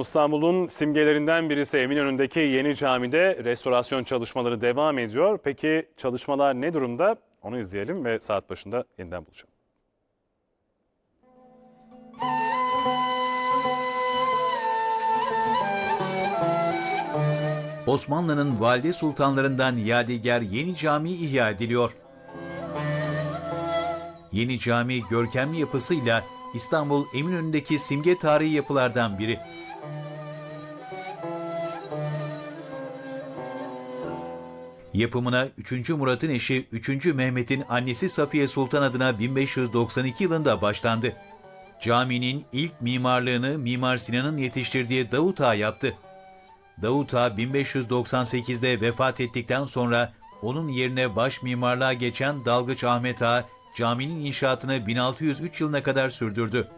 İstanbul'un simgelerinden birisi Eminönü'ndeki yeni camide restorasyon çalışmaları devam ediyor. Peki çalışmalar ne durumda? Onu izleyelim ve saat başında yeniden buluşalım. Osmanlı'nın valide sultanlarından yadigar yeni cami ihya ediliyor. Yeni cami görkemli yapısıyla İstanbul Eminönü'ndeki simge tarihi yapılardan biri. Yapımına 3. Murat'ın eşi 3. Mehmet'in annesi Safiye Sultan adına 1592 yılında başlandı. Caminin ilk mimarlığını Mimar Sinan'ın yetiştirdiği Davut Ağa yaptı. Davut Ağa 1598'de vefat ettikten sonra onun yerine baş mimarlığa geçen Dalgıç Ahmet Ağa caminin inşaatını 1603 yılına kadar sürdürdü.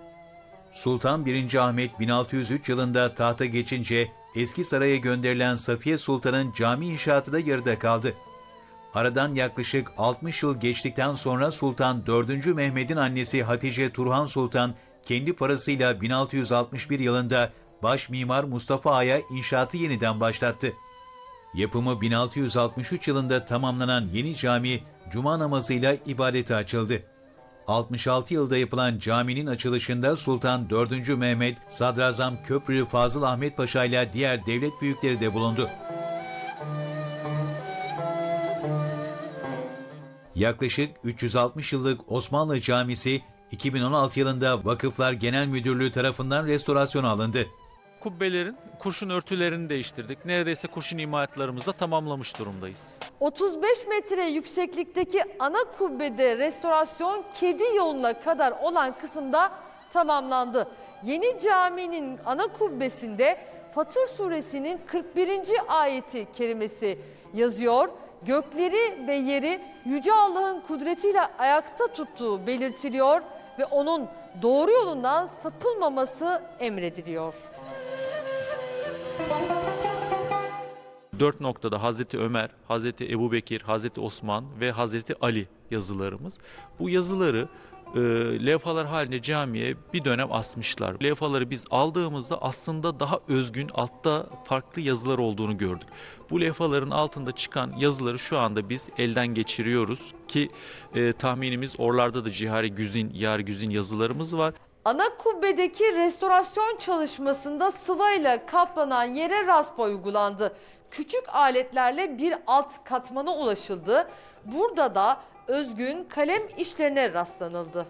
Sultan 1. Ahmet 1603 yılında tahta geçince eski saraya gönderilen Safiye Sultan'ın cami inşaatı da yarıda kaldı. Aradan yaklaşık 60 yıl geçtikten sonra Sultan 4. Mehmet'in annesi Hatice Turhan Sultan kendi parasıyla 1661 yılında baş mimar Mustafa Ağa'ya inşaatı yeniden başlattı. Yapımı 1663 yılında tamamlanan yeni cami cuma namazıyla ibadete açıldı. 66 yılda yapılan caminin açılışında Sultan 4. Mehmet, Sadrazam Köprülü Fazıl Ahmet Paşa ile diğer devlet büyükleri de bulundu. Yaklaşık 360 yıllık Osmanlı Camisi 2016 yılında Vakıflar Genel Müdürlüğü tarafından restorasyona alındı. Kubbelerin kurşun örtülerini değiştirdik. Neredeyse kurşun imalatlarımızı da tamamlamış durumdayız. 35 metre yükseklikteki ana kubbede restorasyon kedi yoluna kadar olan kısımda tamamlandı. Yeni caminin ana kubbesinde Fatır suresinin 41. ayeti kerimesi yazıyor. Gökleri ve yeri Yüce Allah'ın kudretiyle ayakta tuttuğu belirtiliyor ve onun doğru yolundan sapılmaması emrediliyor. Dört noktada Hazreti Ömer, Hazreti Ebubekir, Hazreti Osman ve Hazreti Ali yazılarımız. Bu yazıları e, levhalar halinde camiye bir dönem asmışlar. Levhaları biz aldığımızda aslında daha özgün altta farklı yazılar olduğunu gördük. Bu levhaların altında çıkan yazıları şu anda biz elden geçiriyoruz ki e, tahminimiz oralarda da Cihari Güzin, Yar Güzin yazılarımız var. Ana kubbedeki restorasyon çalışmasında sıvayla kaplanan yere raspa uygulandı. Küçük aletlerle bir alt katmana ulaşıldı. Burada da özgün kalem işlerine rastlanıldı.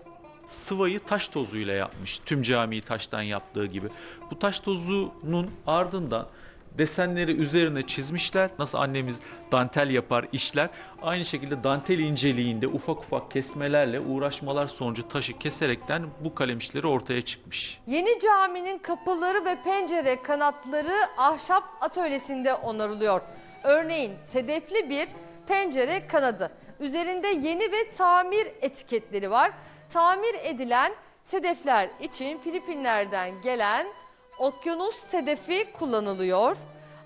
sıvayı taş tozuyla yapmış. Tüm camiyi taştan yaptığı gibi. Bu taş tozunun ardından desenleri üzerine çizmişler. Nasıl annemiz dantel yapar, işler. Aynı şekilde dantel inceliğinde ufak ufak kesmelerle uğraşmalar sonucu taşı keserekten bu kalem işleri ortaya çıkmış. Yeni caminin kapıları ve pencere kanatları ahşap atölyesinde onarılıyor. Örneğin sedefli bir pencere kanadı. Üzerinde yeni ve tamir etiketleri var. Tamir edilen sedefler için Filipinler'den gelen okyanus sedefi kullanılıyor.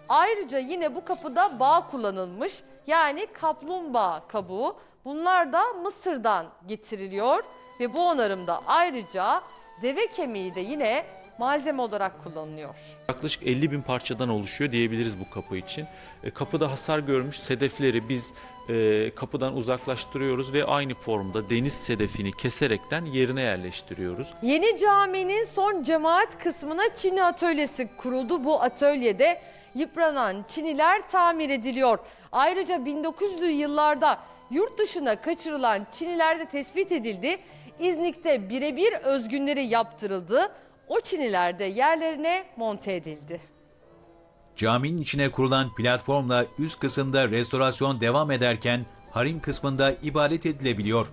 Ayrıca yine bu kapıda bağ kullanılmış. Yani kaplumbağa kabuğu. Bunlar da Mısır'dan getiriliyor ve bu onarımda ayrıca deve kemiği de yine malzeme olarak kullanılıyor. Yaklaşık 50 bin parçadan oluşuyor diyebiliriz bu kapı için. E, kapıda hasar görmüş sedefleri biz e, kapıdan uzaklaştırıyoruz ve aynı formda deniz sedefini keserekten yerine yerleştiriyoruz. Yeni caminin son cemaat kısmına çini atölyesi kuruldu. Bu atölyede yıpranan çiniler tamir ediliyor. Ayrıca 1900'lü yıllarda yurt dışına kaçırılan çiniler de tespit edildi. İznik'te birebir özgünleri yaptırıldı. O çiniler de yerlerine monte edildi. Caminin içine kurulan platformla üst kısımda restorasyon devam ederken harim kısmında ibadet edilebiliyor.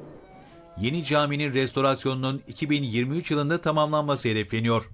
Yeni caminin restorasyonunun 2023 yılında tamamlanması hedefleniyor.